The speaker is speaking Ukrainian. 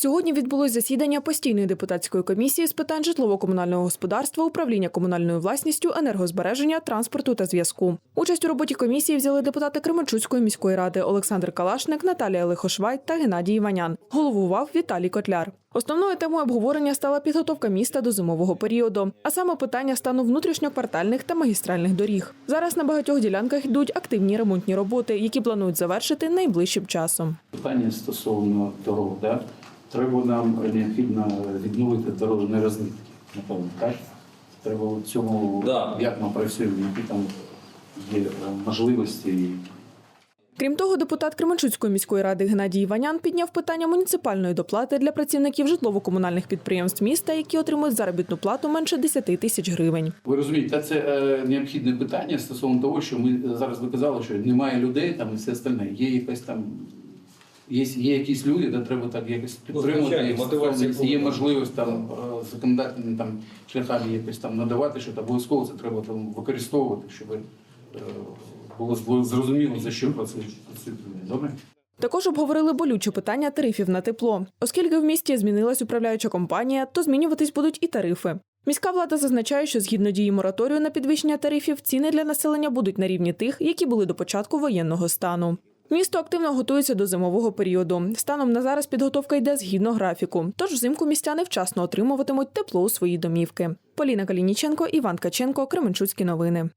Сьогодні відбулось засідання постійної депутатської комісії з питань житлово-комунального господарства, управління комунальною власністю, енергозбереження, транспорту та зв'язку. Участь у роботі комісії взяли депутати Кременчуцької міської ради Олександр Калашник, Наталія Лихошвай та Геннадій Іванян. Головував Віталій Котляр. Основною темою обговорення стала підготовка міста до зимового періоду, а саме питання стану внутрішньоквартальних та магістральних доріг. Зараз на багатьох ділянках йдуть активні ремонтні роботи, які планують завершити найближчим часом. Питання стосовно дорог, да? Треба нам необхідно відновити дорожні розмітки, напевно, так? Треба в цьому, Да. як ми працюємо, які там є е, можливості. Крім того, депутат Кременчуцької міської ради Геннадій Іванян підняв питання муніципальної доплати для працівників житлово-комунальних підприємств міста, які отримують заробітну плату менше 10 тисяч гривень. Ви розумієте, це е, необхідне питання стосовно того, що ми зараз ви казали, що немає людей там і все остальне. Є якась там. Є, є якісь люди, де треба так якось підтримувати, звичайно, їх, мотивація стосовно- є можливість там е, законодательними там шляхами якось там надавати, що обов'язково це треба там використовувати, щоб е, було зрозуміло за що працює. Добре? Також обговорили болюче питання тарифів на тепло. Оскільки в місті змінилась управляюча компанія, то змінюватись будуть і тарифи. Міська влада зазначає, що згідно дії мораторію на підвищення тарифів, ціни для населення будуть на рівні тих, які були до початку воєнного стану. Місто активно готується до зимового періоду. Станом на зараз підготовка йде згідно графіку. Тож взимку містяни вчасно отримуватимуть тепло у свої домівки. Поліна Калініченко, Іван Каченко, Кременчуцькі новини.